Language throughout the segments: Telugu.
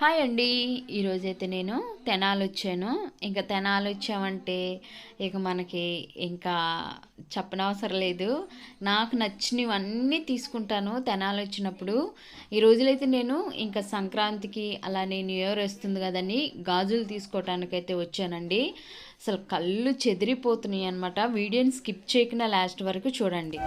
హాయ్ అండి. ఈరోజైతే నేను తెనాలు వచ్చాను ఇంకా తెనాలు వచ్చామంటే ఇక మనకి ఇంకా చెప్పనవసరం లేదు. నాకు నచ్చినవన్నీ తీసుకుంటాను తెనాలు వచ్చినప్పుడు ఈ రోజులైతే నేను ఇంకా సంక్రాంతికి అలానే న్యూ ఇయర్ వస్తుంది కదని గాజులు తీసుకోవటానికైతే వచ్చానండి. అసలు కళ్ళు చెదిరిపోతున్నాయి అనమాట వీడియోని స్కిప్ చేయకుండా లాస్ట్ వరకు చూడండి.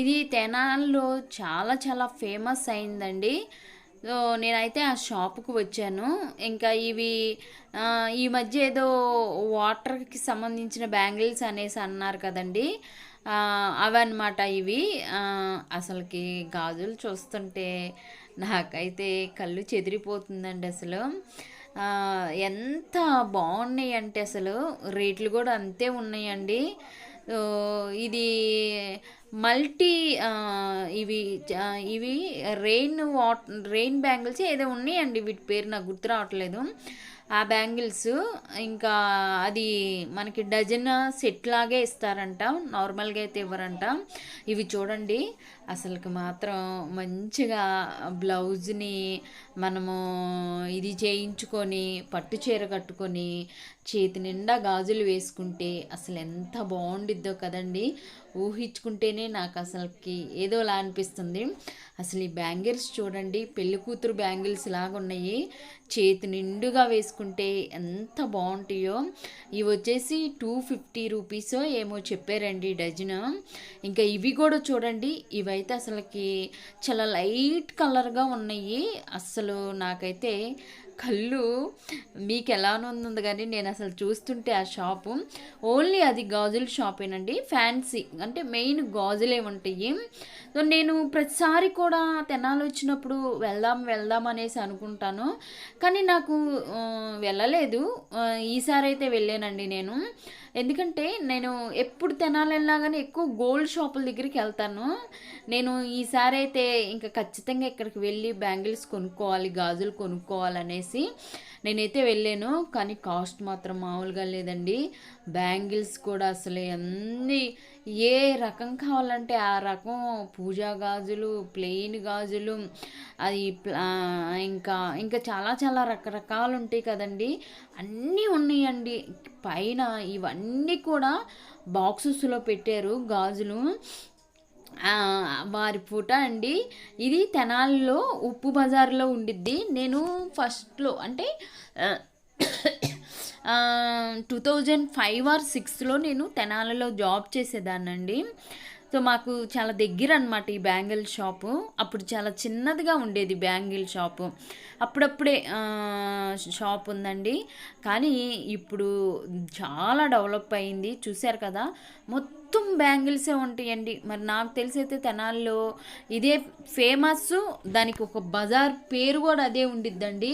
ఇది తెనాల్లో చాలా చాలా ఫేమస్ అయిందండి. సో నేనైతే ఆ షాప్కి వచ్చాను. ఇంకా ఇవి ఈ మధ్య ఏదో వాటర్కి సంబంధించిన బ్యాంగిల్స్ అనేసి అన్నారు కదండి. అవన్నమాట ఇవి. అసలుకి గాజులు చూస్తుంటే నాకైతే కళ్ళు చెదిరిపోతుందండి అసలు. ఎంత బాగున్నాయి అంటే అసలు. రేట్లు కూడా అంతే ఉన్నాయండి. ఇది మల్టీ ఇవి ఇవి రెయిన్ వాట్ రెయిన్ బ్యాంగిల్స్ ఏదో ఉన్నాయండి. వీటి పేరు నాకు గుర్తు రావట్లేదు. ఆ బ్యాంగిల్స్ ఇంకా అది మనకి డజన్ సెట్ లాగే ఇస్తారంట. నార్మల్గా అయితే ఇవ్వరంట. ఇవి చూడండి. అసలుకి మాత్రం మంచిగా బ్లౌజ్ని మనము ఇది చేయించుకొని పట్టు చీర కట్టుకొని చేతి నిండా గాజులు వేసుకుంటే అసలు ఎంత బాగుండిద్దో కదండి. ఊహించుకుంటేనే నాకు అసలుకి ఏదోలా అనిపిస్తుంది. అసలు ఈ బ్యాంగిల్స్ చూడండి పెళ్ళి కూతురు బ్యాంగిల్స్ లాగా ఉన్నాయి చేతి నిండుగా వేసుకుంటే ఎంత బాగుంటాయో. ఇవి వచ్చేసి టూ ఫిఫ్టీ రూపీస్ ఏమో చెప్పారండి డజన్. ఇంకా ఇవి కూడా చూడండి ఇవైతే అసలుకి చాలా లైట్ కలర్గా ఉన్నాయి. అస్సలు నాకైతే కళ్ళు మీకు ఎలా ఉంది కానీ నేను అసలు చూస్తుంటే ఆ షాపు. ఓన్లీ అది గాజుల షాపేనండి. ఫ్యాన్సీ. అంటే మెయిన్ గాజులే ఉంటాయి. సో నేను ప్రతిసారి కూడా తెనాలి వచ్చినప్పుడు వెళ్దాం వెళ్దాం అనేసి అనుకుంటాను. కానీ నాకు వెళ్ళలేదు. ఈసారి అయితే వెళ్ళానండి నేను. ఎందుకంటే నేను ఎప్పుడు తినాలన్నా కానీ ఎక్కువ గోల్డ్ షాపుల దగ్గరికి వెళ్తాను. నేను ఈసారి అయితే ఇంకా ఖచ్చితంగా ఇక్కడికి వెళ్ళి బ్యాంగిల్స్ కొనుక్కోవాలి గాజులు కొనుక్కోవాలనేసి నేనైతే వెళ్ళాను కానీ కాస్ట్ మాత్రం మామూలుగా లేదండి. బ్యాంగిల్స్ కూడా అసలు అన్ని ఏ రకం కావాలంటే ఆ రకం. పూజా గాజులు ప్లెయిన్ గాజులు అది ప్లా- ఇంకా ఇంకా చాలా చాలా రకరకాలు ఉంటాయి కదండి. అన్నీ ఉన్నాయండి. పైన ఇవన్నీ కూడా బాక్సెస్లో పెట్టారు గాజులు. వారి పూట అండి. ఇది తెనాలిలో ఉప్పు బజార్లో ఉండిద్ది. నేను ఫస్ట్లో అంటే టూ థౌజండ్ ఫైవ్ ఆర్ సిక్స్లో నేను తెనాలలో జాబ్ చేసేదాన్నండి. సో మాకు చాలా దగ్గర అనమాట ఈ బ్యాంగిల్ షాపు. అప్పుడు చాలా చిన్నదిగా ఉండేది బ్యాంగిల్ షాపు. అప్పుడప్పుడే షాప్ ఉందండి. కానీ ఇప్పుడు చాలా డెవలప్ అయింది. చూశారు కదా మొత్తం మొత్తం బ్యాంగిల్సే ఉంటాయండి. మరి నాకు తెలిసైతే తెనాల్లో ఇదే ఫేమస్. దానికి ఒక బజార్ పేరు కూడా అదే ఉండిద్దండి.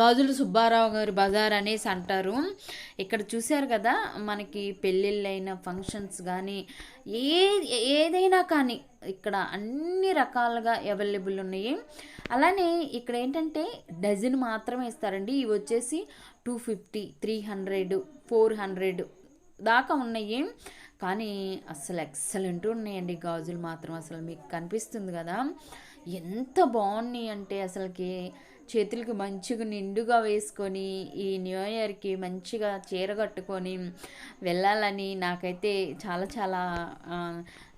గాజుల సుబ్బారావు గారి బజార్ అనేసి అంటారు. ఇక్కడ చూశారు కదా మనకి పెళ్ళిళ్ళైన ఫంక్షన్స్ కానీ ఏ ఏదైనా కానీ ఇక్కడ అన్ని రకాలుగా అవైలబుల్ ఉన్నాయి. అలానే ఇక్కడ ఏంటంటే డజన్ మాత్రమే ఇస్తారండి. ఇవి వచ్చేసి two fifty three hundred four hundred దాకా ఉన్నాయి. కానీ అసలు ఎక్సలెంట్ ఉన్నాయండి గాజులు మాత్రం. అసలు మీకు కనిపిస్తుంది కదా? ఎంత బాగున్నాయి అంటే అసలుకి చేతులకి మంచిగా నిండుగా వేసుకొని ఈ న్యూ ఇయర్కి మంచిగా చీర కట్టుకొని వెళ్ళాలని నాకైతే చాలా చాలా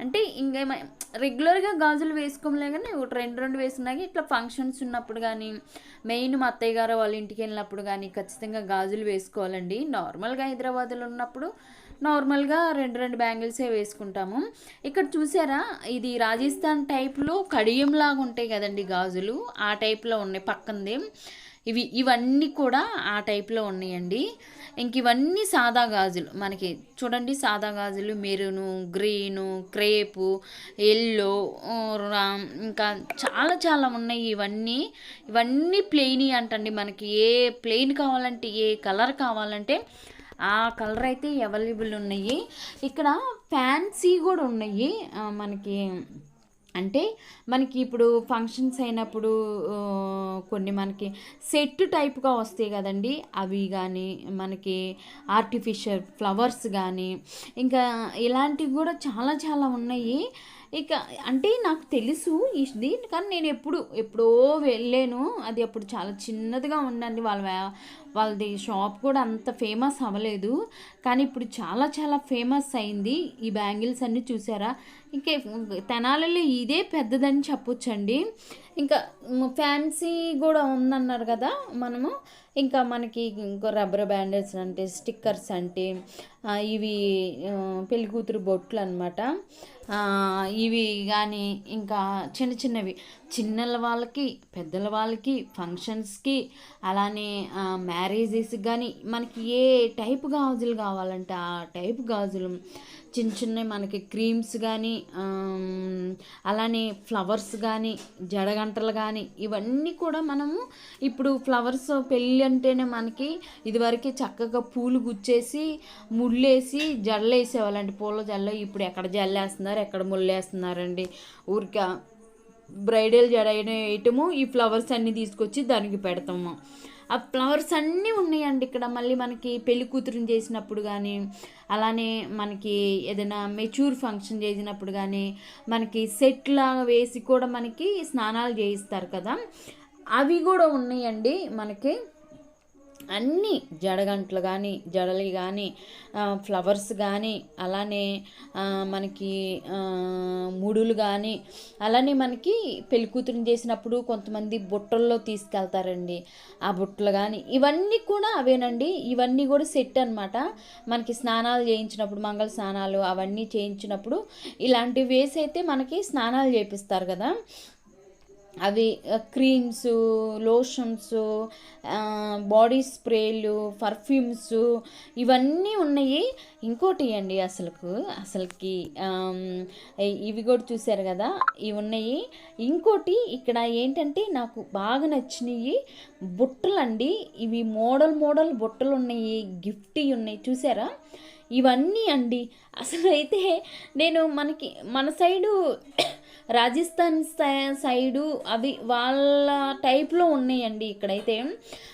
అంటే ఇంకేమై రెగ్యులర్గా గాజులు వేసుకోలే కానీ ఒకటి రెండు రెండు వేసుకున్నాక ఇట్లా ఫంక్షన్స్ ఉన్నప్పుడు కానీ మెయిన్ మా అత్తయ్య గారు వాళ్ళ ఇంటికి వెళ్ళినప్పుడు కానీ ఖచ్చితంగా గాజులు వేసుకోవాలండి. నార్మల్గా హైదరాబాద్లో ఉన్నప్పుడు నార్మల్గా రెండు రెండు బ్యాంగిల్సే వేసుకుంటాము. ఇక్కడ చూసారా? ఇది రాజస్థాన్ టైప్లో కడియం లాగా ఉంటాయి కదండి గాజులు. ఆ టైప్లో ఉన్నాయి పక్కంది. ఇవి ఇవన్నీ కూడా ఆ టైప్లో ఉన్నాయండి. ఇంక ఇవన్నీ సాదా గాజులు. మనకి చూడండి సాదా గాజులు మెరూను గ్రీను క్రేపు ఎల్లో ఇంకా చాలా చాలా ఉన్నాయి ఇవన్నీ. ఇవన్నీ ప్లెయిన్ అంటండి మనకి. ఏ ప్లెయిన్ కావాలంటే ఏ కలర్ కావాలంటే ఆ కలర్ అయితే అవైలబుల్ ఉన్నాయి. ఇక్కడ ఫ్యాన్సీ కూడా ఉన్నాయి మనకి అంటే మనకి ఇప్పుడు ఫంక్షన్స్ అయినప్పుడు కొన్ని మనకి సెట్ టైప్గా వస్తాయి కదండి. అవి కానీ మనకి ఆర్టిఫిషియల్ ఫ్లవర్స్ కానీ ఇంకా ఇలాంటివి కూడా చాలా చాలా ఉన్నాయి. ఇక అంటే నాకు తెలుసు ఇది కానీ నేను ఎప్పుడు ఎప్పుడో వెళ్ళాను. అది అప్పుడు చాలా చిన్నదిగా ఉండండి వాళ్ళ వాళ్ళది షాప్ కూడా అంత ఫేమస్ అవ్వలేదు. కానీ ఇప్పుడు చాలా చాలా ఫేమస్ అయింది. ఈ బ్యాంగిల్స్ అన్నీ చూసారా? ఇంకా తెనాలలో ఇదే పెద్దదని చెప్పొచ్చండి. ఇంకా ఫ్యాన్సీ కూడా ఉందన్నారు కదా మనము. ఇంకా మనకి ఇంకో రబ్బర్ బ్యాండేజ్ అంటే స్టిక్కర్స్ అంటే ఇవి పెళ్ళి కూతురు బొట్లు అనమాట ఇవి కానీ ఇంకా చిన్న చిన్నవి. చిన్నల వాళ్ళకి పెద్దల వాళ్ళకి ఫంక్షన్స్కి అలానే మ్యారేజెస్కి కానీ మనకి ఏ టైప్ గాజులు కావాలంటే ఆ టైప్ గాజులు చిన్న చిన్న మనకి క్రీమ్స్ కానీ అలానే ఫ్లవర్స్ కానీ జడగంటలు కానీ ఇవన్నీ కూడా మనము ఇప్పుడు ఫ్లవర్స్ పెళ్ళి అంటేనే మనకి ఇదివరకు చక్కగా పూలు గుచ్చేసి ముళ్ళేసి జడలు వేసేవాళ్ళండి పూల జడలు ఇప్పుడు ఎక్కడ జల్లేస్తున్నారు ఎక్కడ ముళ్ళేస్తున్నారండి. ఊరిక ఊరికే బ్రైడల్ జడైన వేయటము ఈ ఫ్లవర్స్ అన్నీ తీసుకొచ్చి దానికి పెడతాము. ఆ ఫ్లవర్స్ అన్నీ ఉన్నాయండి ఇక్కడ. మళ్ళీ మనకి పెళ్ళి కూతురుని చేసినప్పుడు కానీ అలానే మనకి ఏదైనా మెచ్యూర్ ఫంక్షన్ చేసినప్పుడు కానీ మనకి సెట్ లాగా వేసి కూడా మనకి స్నానాలు చేయిస్తారు కదా. అవి కూడా ఉన్నాయండి మనకి. అన్నీ జడగంటలు కానీ జడలు కానీ ఫ్లవర్స్ కానీ అలానే మనకి ముడులు కానీ అలానే మనకి పెళ్ళి కూతురుని చేసినప్పుడు కొంతమంది బుట్టల్లో తీసుకెళ్తారండి. ఆ బుట్టలు కానీ ఇవన్నీ కూడా అవేనండి. ఇవన్నీ కూడా సెట్ అన్నమాట. మనకి స్నానాలు చేయించినప్పుడు మంగళ స్నానాలు అవన్నీ చేయించినప్పుడు ఇలాంటివి వేసి అయితే మనకి స్నానాలు చేపిస్తారు కదా. అవి క్రీమ్స్ లోషన్స్ బాడీ స్ప్రేలు పర్ఫ్యూమ్స్ ఇవన్నీ ఉన్నాయి. ఇంకోటి అండి అసలుకు అసలుకి ఇవి కూడా చూశారు కదా ఇవి ఉన్నాయి. ఇంకోటి ఇక్కడ ఏంటంటే నాకు బాగా నచ్చినవి బుట్టలు అండి ఇవి మోడల్ మోడల్ బుట్టలు ఉన్నాయి గిఫ్ట్ ఉన్నాయి చూసారా ఇవన్నీ అండి. అసలు అయితే నేను మనకి మన సైడు రాజస్థాన్ సై- సైడు అవి వాళ్ళ టైప్లో ఉన్నాయండి ఇక్కడైతే.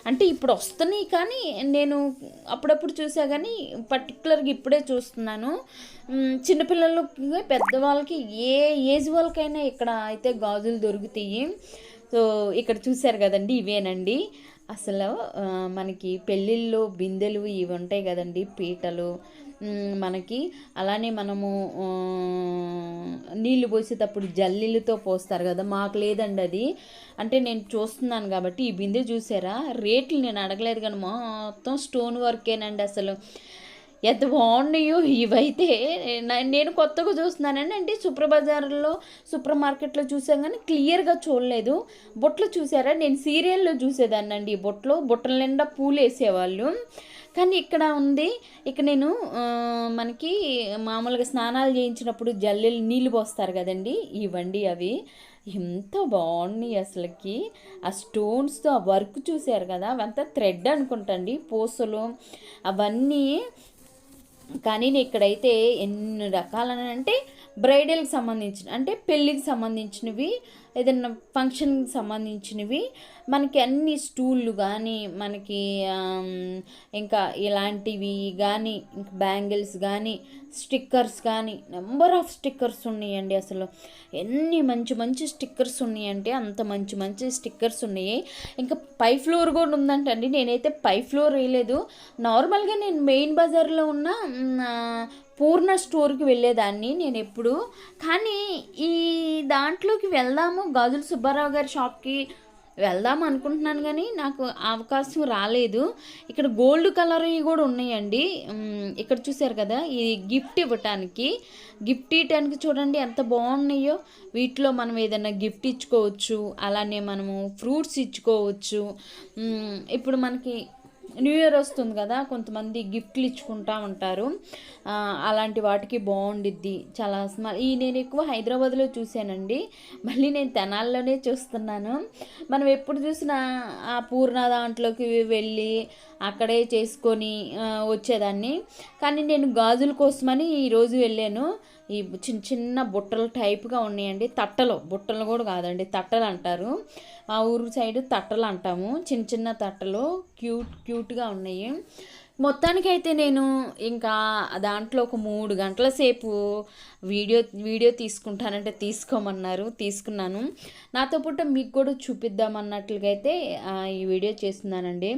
అంటే ఇప్పుడు వస్తున్నాయి కానీ నేను అప్పుడప్పుడు చూసా కానీ పర్టికులర్గా ఇప్పుడే చూస్తున్నాను. చిన్నపిల్లలకి పెద్దవాళ్ళకి ఏ ఏజ్ వాళ్ళకైనా ఇక్కడ అయితే గాజులు దొరుకుతాయి. సో ఇక్కడ చూశారు కదండి ఇవేనండి. అసలు మనకి పెళ్ళిళ్ళు బిందెలు ఇవి ఉంటాయి కదండి పీటలు మనకి అలానే మనము నీళ్ళు నీళ్ళు పోసేటప్పుడు జల్లీలతో పోస్తారు కదా మాకు లేదండి అది. అంటే నేను చూస్తున్నాను కాబట్టి ఈ బిందె చూసారా? రేట్లు నేను అడగలేదు కానీ మొత్తం స్టోన్ వర్కేనండి అసలు. ఎంత బాగున్నాయో ఇవైతే. నేను కొత్తగా చూస్తున్నానండి అంటే సూపర్ బజార్లో సూపర్ మార్కెట్లో చూసాం కానీ క్లియర్గా చూడలేదు. బొట్లు చూసారా? నేను సీరియల్లో చూసేదాన్నండి ఈ బొట్లు. బుట్టల నిండా పూలు వేసేవాళ్ళు కానీ ఇక్కడ ఉంది. ఇక నేను మనకి మామూలుగా స్నానాలు చేయించినప్పుడు జల్లెలు నీళ్ళు పోస్తారు కదండి ఇవ్వండి అవి. ఎంత బాగున్నాయి అసలుకి. ఆ స్టోన్స్తో ఆ వర్క్ చూశారు కదా అవంతా థ్రెడ్ అనుకుంటండి పూసలు అవన్నీ. కానీ నేను ఇక్కడైతే ఎన్ని రకాలని అంటే బ్రైడల్కి సంబంధించిన అంటే పెళ్ళికి సంబంధించినవి ఏదైనా ఫంక్షన్కి సంబంధించినవి మనకి అన్ని స్టూళ్ళు కానీ మనకి ఇంకా ఇలాంటివి కానీ ఇంకా బ్యాంగిల్స్ కానీ స్టిక్కర్స్ కానీ నెంబర్ ఆఫ్ స్టిక్కర్స్ ఉన్నాయండి అసలు. ఎన్ని మంచి మంచి స్టిక్కర్స్ ఉన్నాయంటే అంత మంచి మంచి స్టిక్కర్స్ ఉన్నాయి. ఇంకా పై ఫ్లోర్ కూడా ఉందంటండి. నేనైతే పై ఫ్లోర్ వేయలేదు. నార్మల్గా నేను మెయిన్ బజార్లో ఉన్న పూర్ణ స్టోర్కి వెళ్ళేదాన్ని నేను ఎప్పుడు. కానీ ఈ దాంట్లోకి వెళ్దాము గాజుల సుబ్బారావు గారి షాప్కి వెళ్దాం అనుకుంటున్నాను కానీ నాకు అవకాశం రాలేదు. ఇక్కడ గోల్డ్ కలర్ కూడా ఉన్నాయండి. ఇక్కడ చూసారు కదా ఇది గిఫ్ట్ ఇవ్వటానికి. గిఫ్ట్ ఇవ్వటానికి చూడండి ఎంత బాగున్నాయో. వీటిలో మనం ఏదైనా గిఫ్ట్ ఇచ్చుకోవచ్చు అలానే మనము ఫ్రూట్స్ ఇచ్చుకోవచ్చు. ఇప్పుడు మనకి న్యూ ఇయర్ వస్తుంది కదా కొంతమంది గిఫ్ట్లు ఇచ్చుకుంటా ఉంటారు. అలాంటి వాటికి బాగుండిద్ది. చాలా స్మాల్ ఈ నేను ఎక్కువ హైదరాబాద్లో చూశానండి. మళ్ళీ నేను తెనాల్లోనే చూస్తున్నాను. మనం ఎప్పుడు చూసినా ఆ పూర్ణ దాంట్లోకి వెళ్ళి అక్కడే చేసుకొని వచ్చేదాన్ని. కానీ నేను గాజుల కోసమని ఈరోజు వెళ్ళాను. ఈ చిన్న చిన్న బుట్టలు టైప్గా ఉన్నాయండి. తట్టలు బుట్టలు కూడా కాదండి తట్టలు అంటారు. మా ఊరు సైడ్ తట్టలు అంటాము. చిన్న చిన్న తట్టలు క్యూట్ క్యూట్గా ఉన్నాయి. మొత్తానికైతే నేను ఇంకా దాంట్లో ఒక మూడు గంటల సేపు వీడియో వీడియో తీసుకుంటానంటే తీసుకోమన్నారు తీసుకున్నాను. నాతో పాటు మీకు కూడా చూపిద్దామన్నట్లుగా అయితే ఈ వీడియో చేస్తున్నానండి.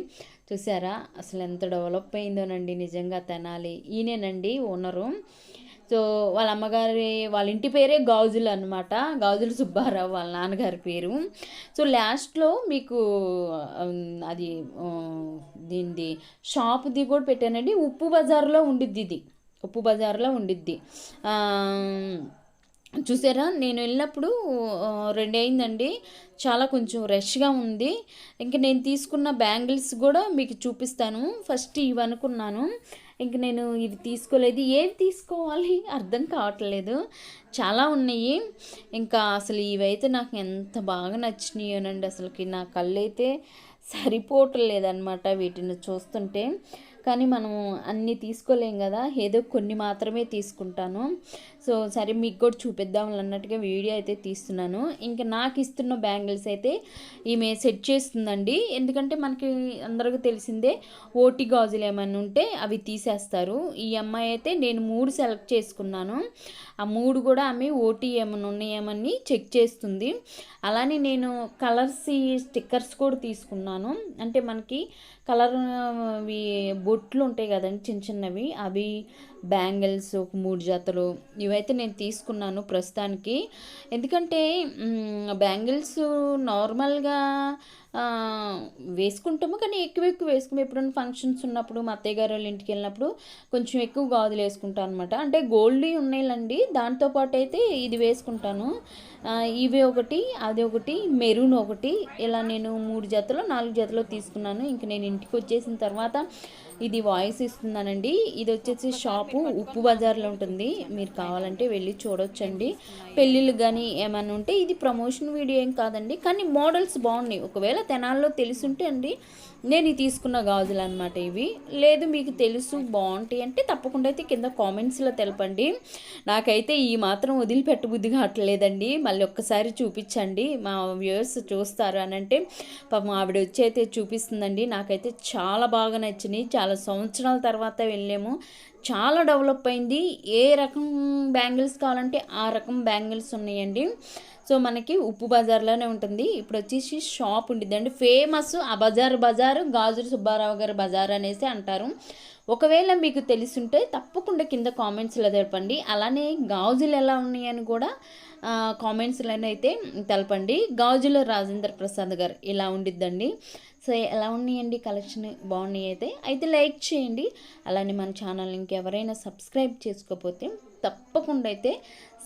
చూసారా? అసలు ఎంత డెవలప్ అయిందోనండి. నిజంగా తెనాలి. ఈయనేనండి ఓనరు. సో వాళ్ళ అమ్మగారి వాళ్ళ ఇంటి పేరే గాజులు అనమాట గాజులు సుబ్బారావు వాళ్ళ నాన్నగారి పేరు. సో లాస్ట్లో మీకు అది దీనిది షాప్ది కూడా పెట్టానండి. ఉప్పు బజార్లో ఉండిద్ది ఇది. ఉప్పు బజార్లో ఉండిద్ది. చూసారా? నేను వెళ్ళినప్పుడు రెండు అయిందండి. చాలా కొంచెం రష్గా ఉంది. ఇంకా నేను తీసుకున్న బ్యాంగిల్స్ కూడా మీకు చూపిస్తాను. ఫస్ట్ ఇవి అనుకున్నాను ఇంక నేను ఇవి తీసుకోలేదు. ఏవి తీసుకోవాలి? అర్థం కావట్లేదు. చాలా ఉన్నాయి. ఇంకా అసలు ఇవైతే నాకు ఎంత బాగా నచ్చినాయోనండి. అసలుకి నా కళ్ళు అయితే సరిపోవట్లేదన్నమాట వీటిని చూస్తుంటే. కానీ మనము అన్నీ తీసుకోలేం కదా. ఏదో కొన్ని మాత్రమే తీసుకుంటాను. సో సరే మీకు కూడా చూపిద్దాం అన్నట్టుగా వీడియో అయితే తీస్తున్నాను. ఇంకా నాకు ఇస్తున్న బ్యాంగిల్స్ అయితే ఈమె సెట్ చేస్తుందండి. ఎందుకంటే మనకి అందరికీ తెలిసిందే ఓటి గాజులు ఏమైనా ఉంటే అవి తీసేస్తారు. ఈ అమ్మాయి అయితే నేను మూడు సెలెక్ట్ చేసుకున్నాను. ఆ మూడు కూడా ఆమె ఓటీ ఏమైనా ఉన్నాయేమని చెక్ చేస్తుంది. అలానే నేను కలర్స్ స్టిక్కర్స్ కూడా తీసుకున్నాను. అంటే మనకి కలర్ అవి బొట్లు ఉంటాయి కదండి చిన్న చిన్నవి అవి బ్యాంగిల్స్ ఒక మూడు జతలు ఇవైతే నేను తీసుకున్నాను ప్రస్తుతానికి. ఎందుకంటే బ్యాంగిల్స్ నార్మల్గా వేసుకుంటాము కానీ ఎక్కువ ఎక్కువ వేసుకుని ఎప్పుడైనా ఫంక్షన్స్ ఉన్నప్పుడు మా అత్తయ్య గారు వాళ్ళ ఇంటికి వెళ్ళినప్పుడు కొంచెం ఎక్కువ గాజులు వేసుకుంటాను అనమాట అంటే గోల్డ్ ఉన్నాయిలండి. దాంతోపాటు అయితే ఇది వేసుకుంటాను. ఇవి ఒకటి అది ఒకటి మెరూన్ ఒకటి. ఇలా నేను మూడు జతలు నాలుగు జతలు తీసుకున్నాను. ఇంక నేను ఇంటికి వచ్చేసిన తర్వాత ఇది వాయిస్ ఇస్తున్నానండి. ఇది వచ్చేసి షాపు ఉప్పు బజార్లో ఉంటుంది. మీరు కావాలంటే వెళ్ళి చూడొచ్చండి. పెళ్ళిళ్ళు కానీ ఏమైనా ఉంటే ఇది ప్రమోషన్ వీడియో ఏం కాదండి. కానీ మోడల్స్ బాగున్నాయి. ఒకవేళ తెనాల్లో తెలుసుంటే అండి నేను తీసుకున్న గాజులు అనమాట ఇవి. లేదు మీకు తెలుసు బాగుంటాయి అంటే తప్పకుండా అయితే కింద కామెంట్స్లో తెలపండి. నాకైతే ఈ మాత్రం వదిలిపెట్టబుద్ధి కావట్లేదండి. మళ్ళీ ఒక్కసారి చూపించండి. మా వ్యూవర్స్ చూస్తారు అని అంటే పాపం ఆవిడ వచ్చి అయితే చూపిస్తుందండి. నాకైతే చాలా బాగా నచ్చినాయి. చాలా సంవత్సరాల తర్వాత వెళ్ళాము. చాలా డెవలప్ అయింది. ఏ రకం బ్యాంగిల్స్ కావాలంటే ఆ రకం బ్యాంగిల్స్ ఉన్నాయండి. సో మనకి ఉప్పు బజార్లోనే ఉంటుంది. ఇప్పుడు వచ్చేసి షాప్ ఉండిద్దండి ఫేమస్ ఆ బజార్ బజార్ గాజులు సుబ్బారావు గారి బజార్ అనేసి అంటారు. ఒకవేళ మీకు తెలుసుంటే తప్పకుండా కింద కామెంట్స్లో తెలపండి. అలానే గాజులు ఎలా ఉన్నాయని కూడా కామెంట్స్లోనే అయితే తెలపండి. గాజుల రాజేంద్ర ప్రసాద్ గారు ఇలా ఉండిద్దండి. సో ఎలా ఉన్నాయండి కలెక్షన్? బాగున్నాయి అయితే. అయితే లైక్ చేయండి. అలానే మన ఛానల్ ఇంకెవరైనా సబ్స్క్రైబ్ చేసుకోకపోతే తప్పకుండా అయితే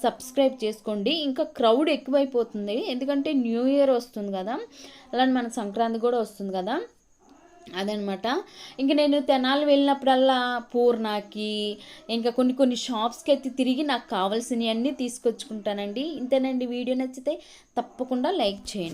సబ్స్క్రైబ్ చేసుకోండి. ఇంకా క్రౌడ్ ఎక్కువైపోతుంది. ఎందుకంటే న్యూ ఇయర్ వస్తుంది కదా. అలానే మన సంక్రాంతి కూడా వస్తుంది కదా. అదనమాట. ఇంక నేను తెనాలి వెళ్ళినప్పుడల్లా పూర్ణాకి ఇంకా కొన్ని కొన్ని షాప్స్కి అయితే తిరిగి నాకు కావాల్సినవి అన్నీ తీసుకొచ్చుకుంటానండి. ఇంతేనండి. వీడియో నచ్చితే తప్పకుండా లైక్ చేయండి.